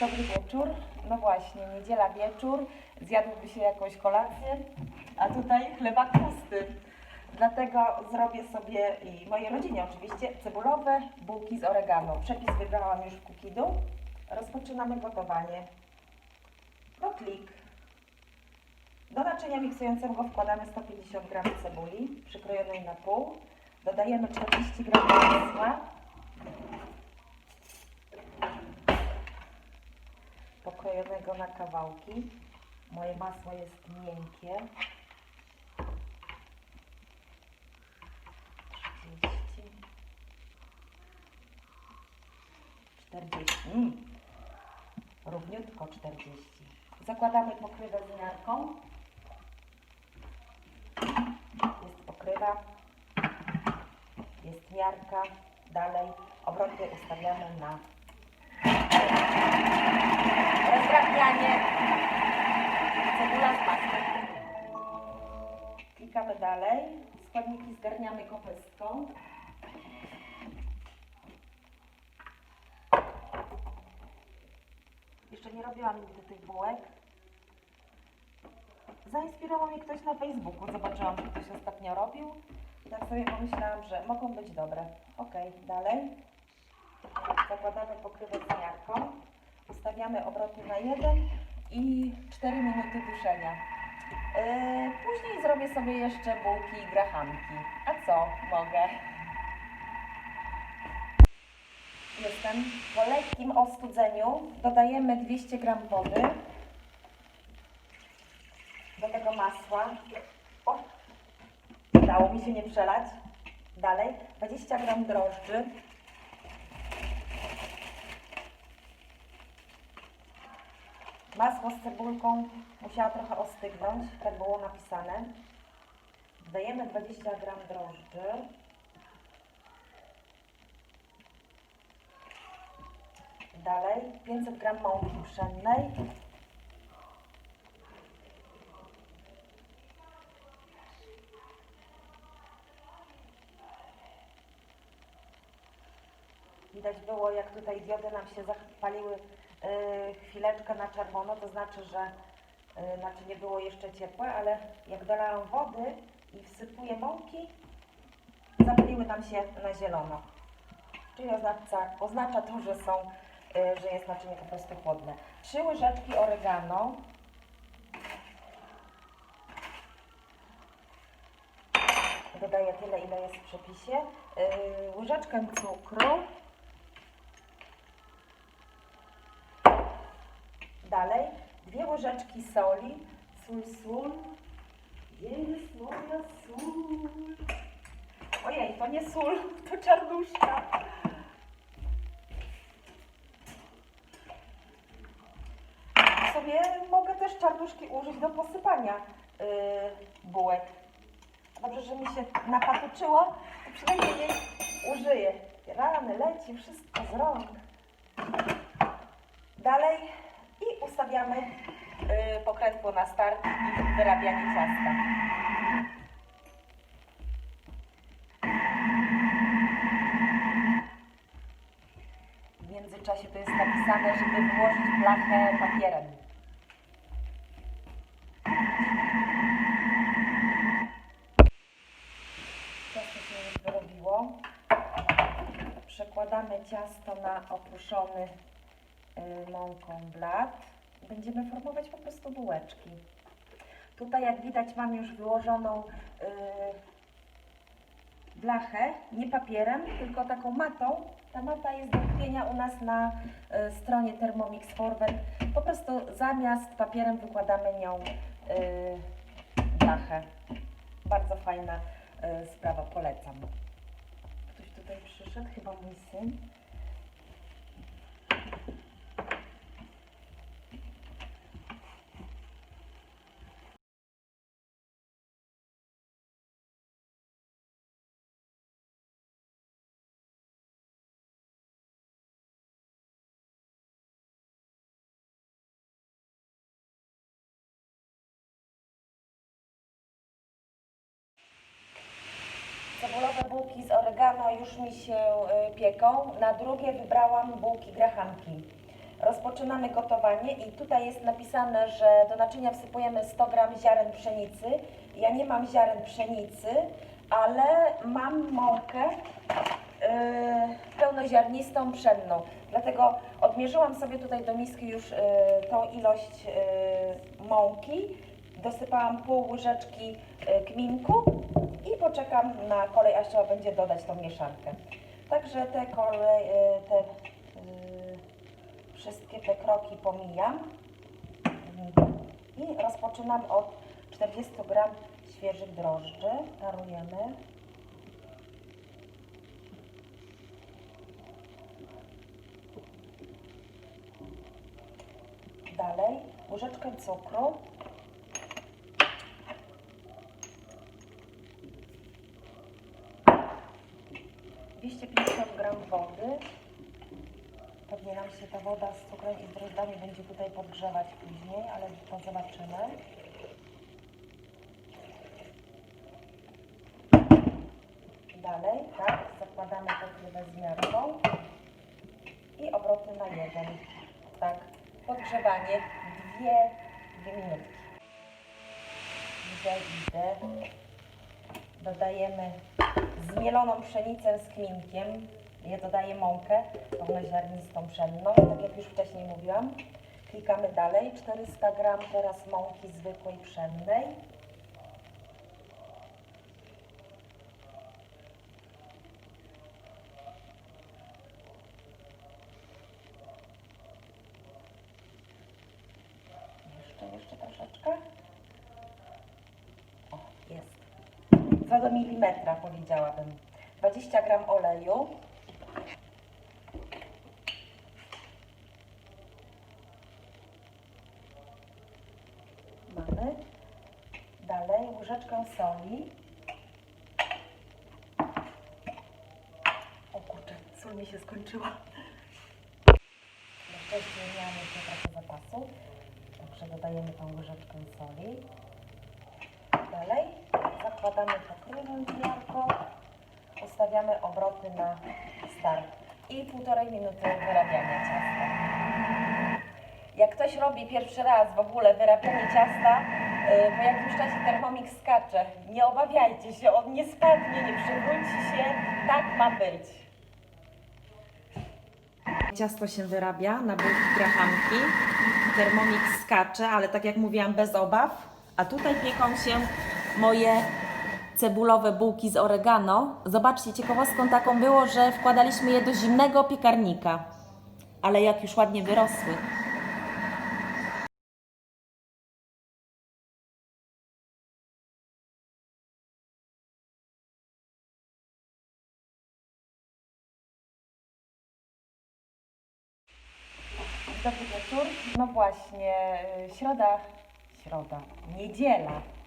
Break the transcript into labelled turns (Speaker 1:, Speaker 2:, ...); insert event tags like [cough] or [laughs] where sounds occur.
Speaker 1: Dobry wieczór. No właśnie, niedziela wieczór, zjadłoby się jakąś kolację, a tutaj chlebak pusty. Dlatego zrobię sobie i mojej rodzinie oczywiście cebulowe bułki z oregano. Przepis wybrałam już w Kukidu. Rozpoczynamy gotowanie. Kotlik. Do naczynia miksującego wkładamy 150 g cebuli przykrojonej na pół. Dodajemy 40 g masła. Pokrojonego na kawałki. Moje masło jest miękkie. 30. 40. Mm. Równiutko 40. Zakładamy pokrywę z miarką. Jest pokrywa. Jest miarka. Dalej obroty ustawiamy na rozdrabnianie cebula z pastem. Klikamy dalej. Składniki zgarniamy kopystką. Jeszcze nie robiłam nigdy tych bułek. Zainspirował mnie ktoś na Facebooku. Zobaczyłam, że ktoś ostatnio robił. Tak sobie pomyślałam, że mogą być dobre. Ok, dalej. Zakładamy pokrywę z miarką. Ustawiamy obroty na 1 i 4 minuty duszenia. Yy, później zrobię sobie jeszcze bułki i grachanki. A co mogę? Jestem po lekkim ostudzeniu. Dodajemy 200 g wody. Do tego masła. O, udało mi się nie przelać. Dalej 20 g drożdży. Masło z cebulką musiała trochę ostygnąć, tak było napisane. Dodajemy 20 g drożdży. Dalej 500 g mąki pszennej. Widać było, jak tutaj diody nam się zapaliły chwileczkę na czerwono, to znaczy, że yy, znaczy nie było jeszcze ciepłe, ale jak dolałam wody i wsypuję mąki, zapaliły nam się na zielono. Czyli oznacza, oznacza to, że są, yy, że jest naczynie po prostu chłodne. Trzy łyżeczki oregano. Dodaję tyle, ile jest w przepisie. Łyżeczkę cukru. Dalej dwie łyżeczki soli. Sól, sól. Jest moja sól? Ojej, to nie sól, [laughs] to czarnuszka. Sobie mogę też czarnuszki użyć do posypania yy, bułek. Dobrze, że mi się napatuczyło, to przynajmniej jej użyję. Rany, leci wszystko z rąk. Dalej ustawiamy y, pokrętło na start i wyrabianie ciasta. W międzyczasie to jest napisane, żeby wyłożyć blachę papierem. Ciasto się już. Przekładamy ciasto na oprószony y, mąką blat. Będziemy formować po prostu bułeczki. Tutaj jak widać mam już wyłożoną y, blachę, nie papierem, tylko taką matą. Ta mata jest do kupienia u nas na y, stronie Thermomix Forward. Po prostu zamiast papierem wykładamy nią y, blachę. Bardzo fajna sprawa, polecam. Ktoś tutaj przyszedł, chyba mój syn. Cebulowe bułki z oregano już mi się y, pieką. Na drugie wybrałam bułki grachanki. Rozpoczynamy gotowanie i tutaj jest napisane, że do naczynia wsypujemy 100 g ziaren pszenicy. Ja nie mam ziaren pszenicy, ale mam mąkę yy, pełnoziarnistą pszenną. Dlatego odmierzyłam sobie tutaj do miski już yy, tą ilość yy, mąki. Dosypałam pół łyżeczki yy, kminku poczekam na kolej, aż trzeba będzie dodać tą mieszankę. Także te kolej, yy, te yy, wszystkie te kroki pomijam i rozpoczynam od 40 g świeżych drożdży. Parujemy. Dalej łyżeczkę cukru. Dwieście pięćdziesiąt gram wody. Pewnie nam się ta woda z cukrem i z drożdżami będzie tutaj podgrzewać później, ale to zobaczymy. Dalej, tak, zakładamy pokrywę z miarką i obroty na jeden. Tak, podgrzewanie dwie, dwie minutki. Idę, idę. Dodajemy zmieloną pszenicę z kminkiem. Ja dodaję mąkę pełnoziarnistą pszenną, tak jak już wcześniej mówiłam. Klikamy dalej. 400 gram teraz mąki zwykłej pszennej. Jeszcze, jeszcze troszeczkę. O, jest. 2 do milimetra powiedziałabym. 20 gram oleju. Mamy. Dalej łyżeczkę soli. O kurczę, sól mi się skończyła. Na szczęście miałam jeszcze trochę zapasu. Także dodajemy tą łyżeczkę soli. Dalej zakładamy pokrywę z miarką, ustawiamy obroty na start i półtorej minuty wyrabiania ciasta. Jak ktoś robi pierwszy raz w ogóle wyrabianie ciasta, yy, po jakimś czasie termomix skacze. Nie obawiajcie się, on nie spadnie, nie przewróci się. Tak ma być. Ciasto się wyrabia na bułki grachanki. Termomix skacze, ale tak jak mówiłam, bez obaw. A tutaj pieką się moje cebulowe bułki z oregano. Zobaczcie, ciekawostką taką było, że wkładaliśmy je do zimnego piekarnika. Ale jak już ładnie wyrosły. Dobry wieczór. No właśnie, y, środa, środa, niedziela.